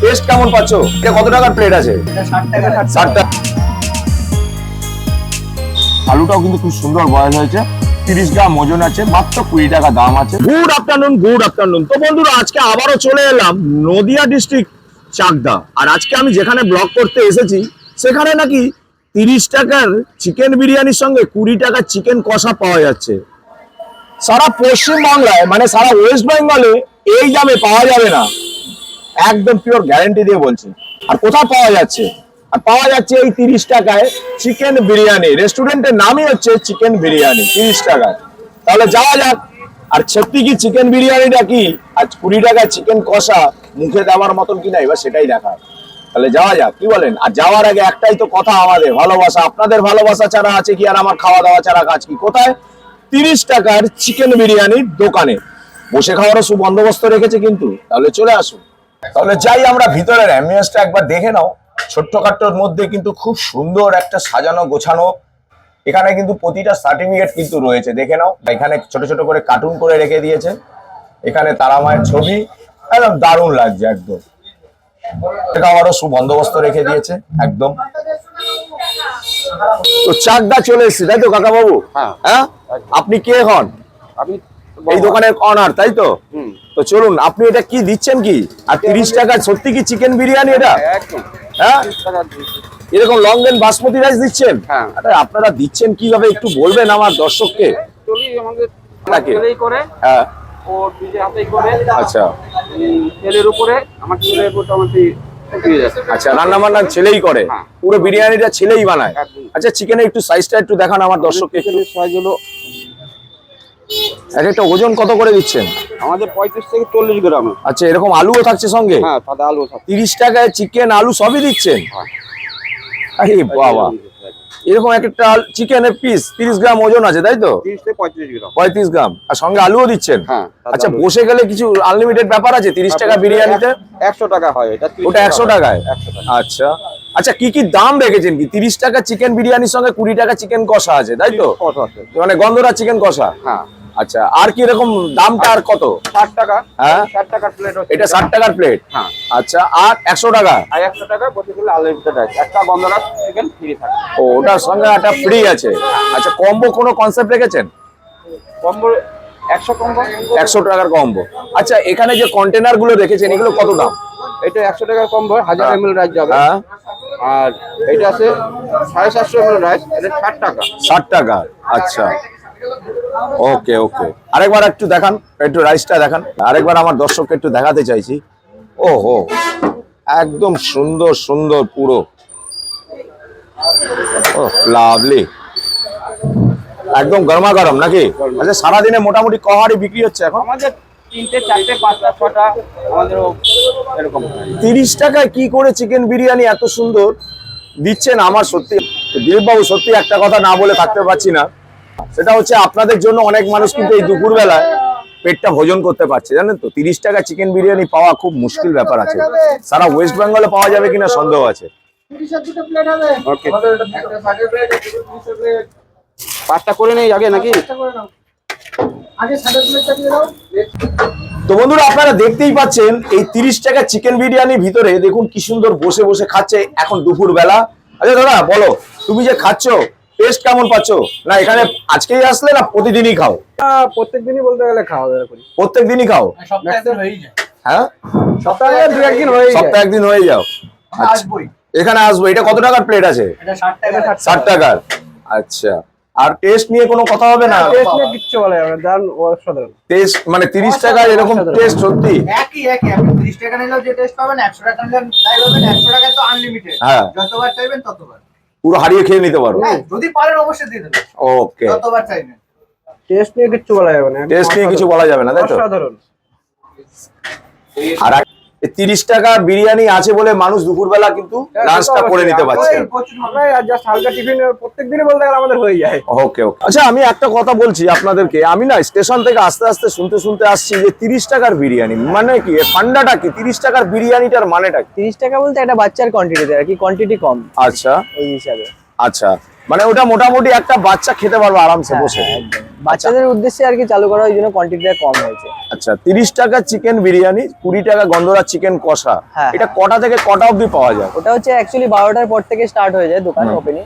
Test কেমন পাচ্ছ? এটা কত টাকার প্লেট আছে? ষাট টাকা আলুটাও কিন্তু খুব সুন্দর বয়স হয়েছে। তিরিশ গ্রাম ওজন আছে, মাত্র কুড়ি টাকা দাম আছে। গুড আফটারনুন গুড আফটারনুন তো বন্ধুরা, আজকে আবারও চলে এলাম নদিয়া ডিস্ট্রিক্ট চাকদা। আর আজকে আমি যেখানে ব্লগ করতে এসেছি, সেখানে নাকি তিরিশ টাকার চিকেন বিরিয়ানির সঙ্গে কুড়ি টাকার চিকেন কষা পাওয়া যাচ্ছে। সারা পশ্চিম বাংলায় মানে সারা ওয়েস্ট বেঙ্গলে এই দামে পাওয়া যাবে না। একদম পিওর গ্যারান্টি দিয়ে বলছি। আর কোথায় পাওয়া যাচ্ছে? আর পাওয়া যাচ্ছে এই তিরিশ টাকায় চিকেন বিরিয়ানি। রেস্টুরেন্টের নামই হচ্ছে চিকেন বিরিয়ানি, তিরিশ টাকায়। তাহলে যাওয়া যাক। আর সত্যি কি চিকেন বিরিয়ানিটা কি? আর কুড়ি টাকায় চিকেন কষা মুখে দেওয়ার মতন কি কিনা এবার সেটাই দেখা তাহলে যাওয়া যাক, কি বলেন? আর যাওয়ার আগে একটাই তো কথা আমাদের, ভালোবাসা। আপনাদের ভালোবাসা ছাড়া আছে কি? আর আমার খাওয়া দাওয়া ছাড়া কাজ কি? কোথায়? তিরিশ টাকার চিকেন বিরিয়ানির দোকানে। বসে খাওয়ারও সুবন্দোবস্ত রেখেছে কিন্তু। তাহলে চলে আসুন। তাহলে যাই আমরা ভিতরের অ্যাম্বিয়েন্সটা একবার দেখে নাও। ছোট্টখাট্টোর মধ্যে কিন্তু খুব সুন্দর একটা সাজানো গোছানো। এখানে কিন্তু প্রতিটা সার্টিফিকেট কিন্তু রয়েছে দেখে নাও। এখানে ছোট ছোট করে কার্টুন করে রেখে দিয়েছে। এখানে তারা মায়ের ছবি একদম দারুণ লাগছে একদম। খাওয়ারও সুবন্দোবস্ত রেখে দিয়েছে একদম। তো চাকদা চলে এসেছি তাই তো কাকা বাবু হ্যাঁ। হ্যাঁ? আপনি কে হন? আমি এই দোকানের অনার তাই তো? হুম। তো চলুন আপনি এটা কি দিচ্ছেন কি? আর তিরিশ টাকা সত্যি কি চিকেন বিরিয়ানি এটা? একদম। হ্যাঁ। এরকম লং দেন বাসমতি রাইস দিচ্ছেন? হ্যাঁ। আরে আপনারা দিচ্ছেন কীভাবে একটু বলবেন আমার দর্শককে? হ্যাঁ। ও নিজে হাতেই করে। আচ্ছা। তেলের উপরে আমার মোটামুটি যাচ্ছে আচ্ছা রান্না বান্না ছেলেই করে। হ্যাঁ। পুরো বিরিয়ানিটা ছেলেই বানায়। আচ্ছা চিকেনের একটু সাইজটা একটু দেখান আমার দর্শককে। চিকেনের সাইজ হলো এক একটা ওজন কত করে দিচ্ছেন? আমাদের পঁয়ত্রিশ থেকে চল্লিশ গ্রাম। আচ্ছা এরকম আলুও থাকছে সঙ্গে? হ্যাঁ সাদা আলু তিরিশ টাকায় চিকেন আলু সবই দিচ্ছেন? হ্যাঁ। আরে বাবা। এরকম এক একটা চিকেনের পিস তিরিশ গ্রাম ওজন আছে তাই তো? পঁয়ত্রিশ গ্রাম। আর সঙ্গে আলুও দিচ্ছেন? হ্যাঁ, আচ্ছা বসে গেলে কিছু আনলিমিটেড ব্যাপার আছে? তিরিশ টাকা বিরিয়ানিতে? একশো টাকা হয় ওটা একশো টাকায়? আচ্ছা। আচ্ছা কি কি দাম রেখেছেন কি? তিরিশ টাকা চিকেন বিরিয়ানির সঙ্গে কুড়ি টাকা চিকেন কষা আছে তাই তো? মানে গন্ধরা চিকেন কষা? হ্যাঁ। আচ্ছা আর কি রকম দামটা আর কত? ষাট টাকা। হ্যাঁ। ষাট টাকার প্লেট এটা ষাট টাকার প্লেট হ্যাঁ। আচ্ছা আর একশো টাকা? আর একশো টাকা প্রতি কিলো আনলিমিটেড আছে। একটা গন্ধরাজ চিকেন ফ্রি থাকে। ও ওটার সঙ্গে একটা ফ্রি আছে। আচ্ছা কম্বো কোনো কনসেপ্ট রেখেছেন? কম্বো একশো কম্বো একশো টাকার কম্বো আচ্ছা এখানে যে কন্টেনারগুলো রেখেছেন এগুলো কত দাম? এটা একশো টাকার কম্বো হাজার। এম এল রাইস যাবে। হ্যাঁ। আর এটা আছে সাড়ে সাতশো এম এল রাইস এটা ষাট টাকা। ষাট টাকা আচ্ছা। ওকে ওকে আরেকবার একটু দেখান একটু রাইসটা দেখান। আরেকবার আমার দর্শককে একটু দেখাতে চাইছি। ও হো একদম সুন্দর সুন্দর পুরো। ও লাভলি একদম গরমা গরম নাকি? আচ্ছা সারাদিনে মোটামুটি কহারি বিক্রি হচ্ছে এখন? আমাদের তিনটে চারটে পাঁচটা ছটা আমাদেরও এরকম। তিরিশ টাকায় কি করে চিকেন বিরিয়ানি এত সুন্দর? দিচ্ছেন আমার সত্যি দিলীপ বাবু সত্যি একটা কথা না বলে থাকতে পারছি না। সেটা হচ্ছে আপনাদের জন্য অনেক মানুষ কিন্তু এই দুপুর বেলায় পেটটা ভোজন করতে পারছে জানেন তো? তিরিশ টাকা চিকেন বিরিয়ানি পাওয়া খুব মুশকিল ব্যাপার আছে। সারা ওয়েস্ট বেঙ্গলে পাওয়া যাবে কিনা সন্দেহ আছে। পাঁচটা করে নেই আগে নাকি? তো বন্ধুরা আপনারা দেখতেই পাচ্ছেন এই তিরিশ টাকা চিকেন বিরিয়ানির ভিতরে দেখুন কি সুন্দর বসে বসে খাচ্ছে এখন দুপুর বেলা আচ্ছা দাদা বলো তুমি যে খাচ্ছ টেস্ট কেমন পাচ্ছ? না এখানে আজকেই আসলে না প্রতিদিনই খাও? প্রত্যেকদিনই বলতে গেলে খাওয়া দাওয়া করি। প্রত্যেক দিনই খাও? হ্যাঁ সপ্তাহে দু একদিন হয়ে? সপ্তাহে একদিন হয়ে যাও। আচ্ছা, এখানে আসব। এটা কত টাকার প্লেট আছে? ষাট টাকার। আচ্ছা। আর টেস্ট নিয়ে কোনো কথা হবে না? টেস্ট নিয়ে কিচ্ছু বলে যাবে অসাধারণ। টেস্ট মানে তিরিশ টাকার এরকম টেস্ট সত্যি? একই একই। আপনি তিরিশ টাকা নিলেও যে টেস্ট পাবেন একশো টাকা নিলেন তাই পাবেন। একশো টাকায় তো আনলিমিটেড হ্যাঁ। যতবার চাইবেন ততবার। পুরো হারিয়ে খেয়ে নিতে পারো। হ্যাঁ যদি পারেন অবশ্যই দিয়ে দেবেন। ওকে যতবার চাইবেন। টেস্ট নিয়ে কিছু বলা যাবে না। টেস্ট নিয়ে কিছু বলা যাবে না তাই তো? অসাধারণ। আর তিরিশ টাকা বিরিয়ানি আছে বলে মানুষ দুপুরবেলা কিন্তু লাঞ্চটা করে নিতে পারছে। হালকা টিফিন প্রত্যেক বলতে গেলে আমাদের হয়ে যায়। ওকে ওকে। আচ্ছা আমি একটা কথা বলছি আপনাদেরকে। আমি না স্টেশন থেকে আস্তে আস্তে শুনতে শুনতে আসছি যে তিরিশ টাকার বিরিয়ানি মানে কি ফান্ডাটা কি? তিরিশ টাকার বিরিয়ানিটার মানেটা কি? তিরিশ টাকা বলতে একটা বাচ্চার কোয়ান্টিটিতে আর কি কোয়ান্টিটি কম। আচ্ছা। ওই হিসাবে। আচ্ছা। মানে ওটা মোটামুটি একটা বাচ্চা খেতে পারবে আরামসে হ্যাঁ, বসে। হ্যাঁ, বাচ্চাদের উদ্দেশ্যে আর কি চালু করা ওই জন্য কোয়ান্টিটিটা কম হয়েছে। আচ্ছা তিরিশ টাকা চিকেন বিরিয়ানি কুড়ি টাকা গন্ধরা চিকেন কষা। হ্যাঁ। এটা কটা থেকে কটা অবধি পাওয়া যায়? ওটা হচ্ছে অ্যাকচুয়ালি বারোটার পর থেকে স্টার্ট হয়ে যায় দোকান ওপেনিং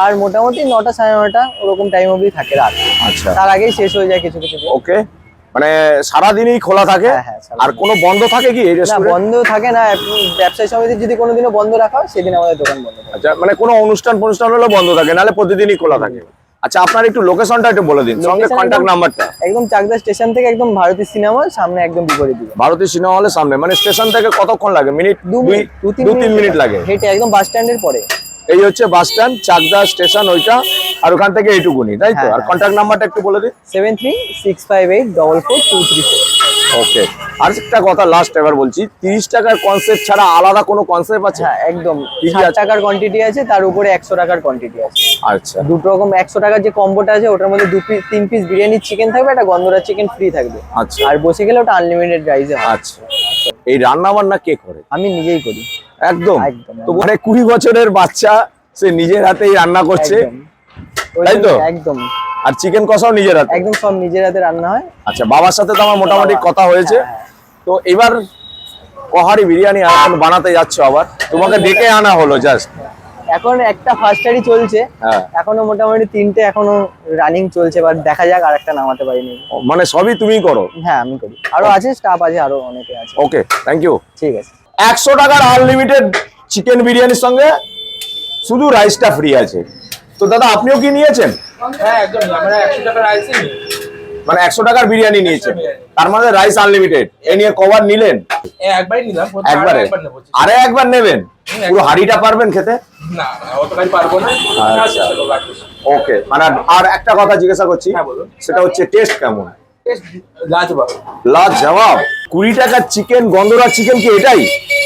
আর মোটামুটি নটা সাড়ে নটা ওরকম টাইম অবধি থাকে রাত। আচ্ছা। তার আগেই শেষ হয়ে যায় কিছু কিছু। ওকে মানে সারাদিনই খোলা থাকে হ্যাঁ, হ্যাঁ, আর কোনো বন্ধ থাকে কি এই রেস্টুরেন্ট বন্ধ থাকে না ব্যবসায়ী সমিতি যদি কোনোদিনও বন্ধ রাখা হয় সেদিন আমাদের দোকান বন্ধ থাকে। আচ্ছা মানে কোনো অনুষ্ঠান অনুষ্ঠান হলে বন্ধ থাকে নাহলে প্রতিদিনই খোলা থাকে। আচ্ছা আপনার একটু লোকেশনটা একটু বলে দিন সঙ্গে কন্ট্যাক্ট নাম্বারটা একদম চাকদা স্টেশন থেকে একদম ভারতী সিনেমার সামনে একদম বিপরীত দিকে। ভারতীয় সিনেমা হলের সামনে মানে স্টেশন থেকে কতক্ষণ লাগে? মিনিট দু দুই মিনিট দু তিন মিনিট লাগে। হেঁটে একদম বাস স্ট্যান্ডের পরে। এই হচ্ছে বাস স্ট্যান্ড চাকদা স্টেশন ওইটা। আর ওখান থেকে এইটুকুনি তাই তো? হ্যাঁ, আর। কন্ট্যাক্ট নাম্বারটা একটু বলে দিন। Seven three six five eight double four two three four okay আর একটা কথা লাস্ট এবার বলছি তিরিশ টাকার কনসেপ্ট ছাড়া আলাদা কোনো কনসেপ্ট আছে? হ্যাঁ একদম। ষাট টাকার কোয়ান্টিটি আছে তার উপরে একশো টাকার কোয়ান্টিটি আছে। আচ্ছা। দুটো রকম একশো টাকার যে কম্বোটা আছে ওটার মধ্যে দু পিস তিন পিস বিরিয়ানির চিকেন থাকবে একটা গন্ধরা চিকেন ফ্রি থাকবে। আচ্ছা। আর বসে গেলে ওটা আনলিমিটেড রাইসে আচ্ছা। এই রান্না বান্না কে করে? আমি নিজেই করি। একদম? একদম। তো মানে কুড়ি বছরের বাচ্চা সে নিজের হাতেই রান্না করছে। তাই তো? একদম। আর চিকেন কষাও নিজের হাতে? একদম সব নিজের হাতে রান্না হয়। আচ্ছা বাবার সাথে তো আমার মোটামুটি কথা হয়েছে। হ্যাঁ, তো এবার কহারি বিরিয়ানি এখন বানাতে যাচ্ছ আবার। তোমাকে ডেকে আনা হলো জাস্ট এখন একটা ফার্স্টারই চলছে। হ্যাঁ। এখনও মোটামুটি তিনটে এখনও রানিং চলছে এবার দেখা যাক আর একটা নামাতে পারিনি মানে সবই তুমি করো? হ্যাঁ আমি করি। আরও আছে স্টাফ আছে আরও অনেকে আছে। ওকে থ্যাংক ইউ ঠিক আছে। একশো টাকার আনলিমিটেড চিকেন বিরিয়ানির সঙ্গে শুধু রাইসটা ফ্রি আছে। তো দাদা আপনিও কি নিয়েছেন? হ্যাঁ মানে একশো টাকার বিরিয়ানি নিয়েছেন। তার মানে রাইস আনলিমিটেড এ নিয়ে কভার নিলেন? একবারে? আরে একবার নেবেন? পুরো হাড়িটা পারবেন খেতে? না না, অতটাই পারব না। আচ্ছা। রাখি। ওকে মানে আর একটা কথা জিজ্ঞাসা করছি। হ্যাঁ, সেটা হচ্ছে টেস্ট কেমন? লাজবাব। কুড়ি টাকার চিকেন গন্ধরা চিকেন কি এটাই?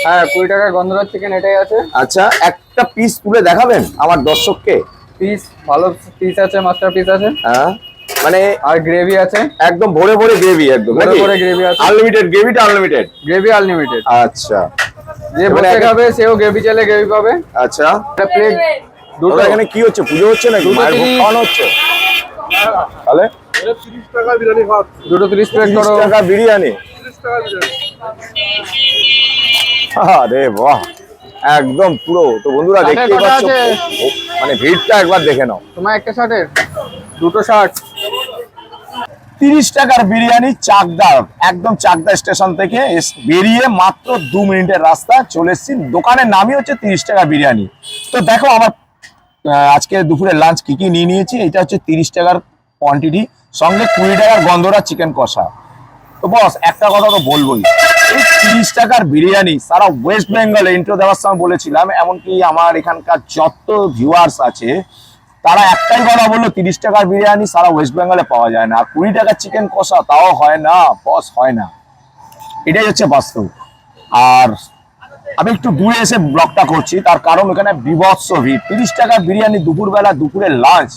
হ্যাঁ কুড়ি টাকার গন্ধরাজ চিকেন এটাই আছে। আচ্ছা একটা পিস তুলে দেখাবেন আমার দর্শককে? পিস ভালো পিস আছে মাস্টার পিস আছে। হ্যাঁ মানে আর গ্রেভি আছে। একদম ভরে ভরে গ্রেভি একদম ভরে ভরে গ্রেভি আছে। আনলিমিটেড গ্রেভিটা আনলিমিটেড গ্রেভি আনলিমিটেড আচ্ছা। যে বসে খাবে সেও গ্রেভি চাইলে গ্রেভি পাবে। আচ্ছা। একটা প্লেট দুটো। এখানে কি হচ্ছে? পুজো হচ্ছে নাকি? মায়ের ভোগ তিরিশ। খাওয়ানো হচ্ছে? তাহলে? দুটো তিরিশ প্লেট করো। টাকা বিরিয়ানি। আরে বাহ। একদম পুরো। তো বন্ধুরা দেখতেই পাচ্ছ মানে ভিড়টা একবার দেখে নাও। তোমার একটা শার্টের দুটো শার্ট তিরিশ টাকার বিরিয়ানি চাকদা একদম চাকদা স্টেশন থেকে বেরিয়ে মাত্র দু মিনিটের রাস্তা চলে এসেছি। দোকানের নামই হচ্ছে তিরিশ টাকা বিরিয়ানি। তো দেখো আমার আহ, আজকে দুপুরে লাঞ্চ কি কি নিয়ে নিয়েছি এটা হচ্ছে তিরিশ টাকার কোয়ান্টিটি সঙ্গে কুড়ি টাকার গন্ধরা চিকেন কষা। তো বস একটা কথা তো বলবোই। তিরিশ টাকার বিরিয়ানি। সারা ওয়েস্ট বেঙ্গলে ইন্ট্রো দেওয়ার সময় বলেছিলাম, এমনকি আমার এখানকার যত ভিউয়ার্স আছে, তারা একটাই কথা বলল, তিরিশ টাকার বিরিয়ানি সারা ওয়েস্ট বেঙ্গলে পাওয়া যায় না। আর কুড়ি টাকার চিকেন কষা, তাও হয় না বস হয় না। এটাই হচ্ছে বাস্তব। আর আমি একটু দূরে এসে ব্লগটা করছি, তার কারণ ওখানে বিভৎস ভিড়। তিরিশ টাকার বিরিয়ানি দুপুরবেলা দুপুরের লাঞ্চ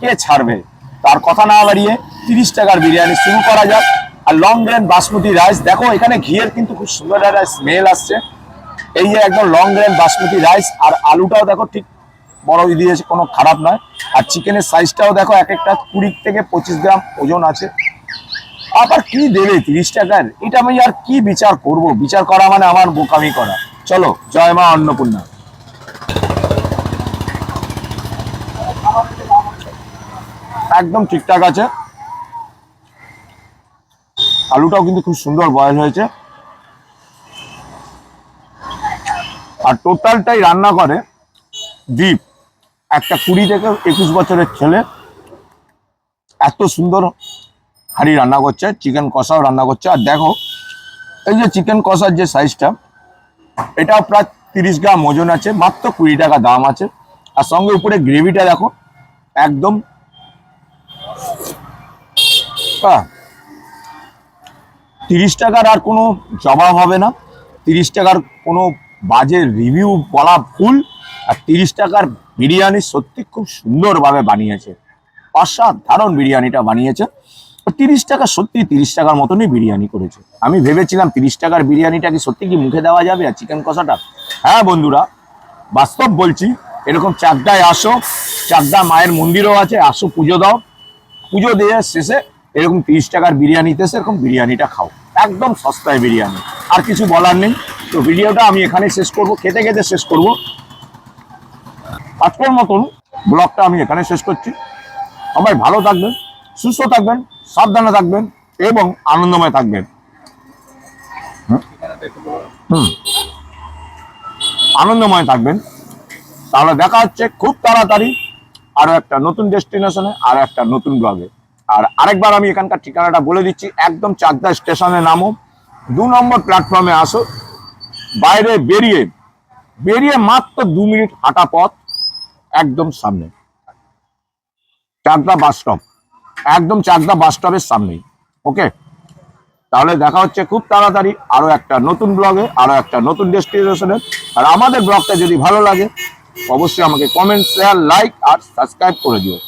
কে ছাড়বে? তার কথা না বাড়িয়ে তিরিশ টাকার বিরিয়ানি শুরু করা যাক। আর লং গ্রেন বাসমতি রাইস দেখো এখানে ঘিয়ের কিন্তু খুব সুন্দর একটা স্মেল আসছে। এই যে একদম লং গ্রেন বাসমতি রাইস আর আলুটাও দেখো ঠিক বড় দিয়েছে, কোনো খারাপ নয়। আর চিকেনের সাইজটাও দেখো এক একটা কুড়ি থেকে পঁচিশ গ্রাম ওজন আছে। আবার কি দেবে তিরিশ টাকার? এটা আমি আর কি বিচার করব? বিচার করা মানে আমার বোকামি করা। চলো, জয় মা অন্নপূর্ণা। একদম ঠিকঠাক আছে। আলুটাও কিন্তু খুব সুন্দর বয়েল হয়েছে। আর টোটালটাই রান্না করে দ্বীপ একটা কুড়ি থেকে একুশ বছরের ছেলে। এত সুন্দর হাঁড়ি রান্না করছে, চিকেন কষাও রান্না করছে। আর দেখো, এই যে চিকেন কষার যে সাইজটা এটাও প্রায় তিরিশ গ্রাম ওজন আছে, মাত্র কুড়ি টাকা দাম আছে। আর সঙ্গে উপরে গ্রেভিটা দেখো, একদম তিরিশ টাকার আর কোনো জবাব হবে না। তিরিশ টাকার কোনো বাজে রিভিউ বলা ভুল আর তিরিশ টাকার বিরিয়ানি সত্যি খুব সুন্দরভাবে বানিয়েছে। অসাধারণ বিরিয়ানিটা বানিয়েছে। তিরিশ টাকা সত্যি তিরিশ টাকার মতনই বিরিয়ানি করেছে। আমি ভেবেছিলাম তিরিশ টাকার বিরিয়ানিটা কি সত্যি কি মুখে দেওয়া যাবে আর চিকেন কষাটা? হ্যাঁ বন্ধুরা, বাস্তব বলছি, এরকম চাকদায় আসো চাকদা মায়ের মন্দিরও আছে, আসো পুজো দাও। পুজো দিয়ে শেষে এরকম তিরিশ টাকার বিরিয়ানিতে সেরকম বিরিয়ানিটা খাও। একদম সস্তায় বিরিয়ানি। আর কিছু বলার নেই। তো ভিডিওটা আমি এখানে শেষ করব। খেতে খেতে শেষ করব। আজকের মতন ব্লগটা আমি এখানে শেষ করছি। সবাই ভালো থাকবেন, সুস্থ থাকবেন, সাবধানে থাকবেন এবং আনন্দময় থাকবেন। হুম? আনন্দময় থাকবেন। তাহলে দেখা হচ্ছে খুব তাড়াতাড়ি আরও একটা নতুন ডেস্টিনেশনে, আর একটা নতুন ব্লগে। আর আরেকবার আমি এখানকার ঠিকানাটা বলে দিচ্ছি, একদম চাকদা স্টেশনে নামো। দু নম্বর প্ল্যাটফর্মে আসো, বাইরে বেরিয়ে বেরিয়ে মাত্র দু মিনিট হাঁটা পথ, একদম সামনে। চাকদা বাস স্টপ একদম চাকদা বাস স্টপের সামনেই ওকে তাহলে দেখা হচ্ছে খুব তাড়াতাড়ি আরও একটা নতুন ব্লগে আরও একটা নতুন ডেস্টিনেশনে আর আমাদের ব্লগটা যদি ভালো লাগে, অবশ্যই আমাকে কমেন্ট শেয়ার লাইক আর সাবস্ক্রাইব করে দিও।